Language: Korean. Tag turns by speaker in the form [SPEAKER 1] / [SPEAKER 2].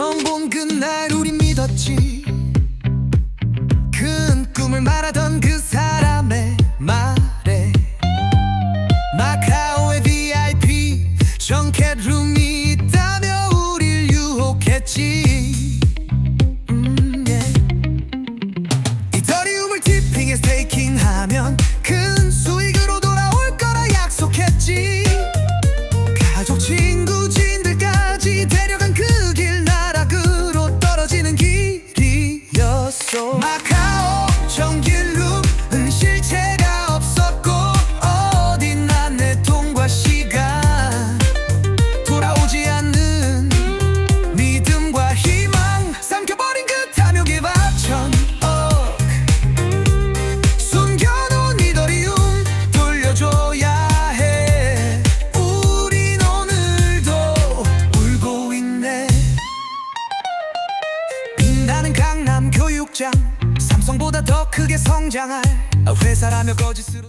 [SPEAKER 1] 처음 본 그날 우리 믿었지. 큰 꿈을 말하던 그 사람의 말에 마카오의 VIP 정캐룸이 있다며 우릴 유혹했지. 확장. 삼성보다 더 크게 성장할. 아, 회사라며 거짓으로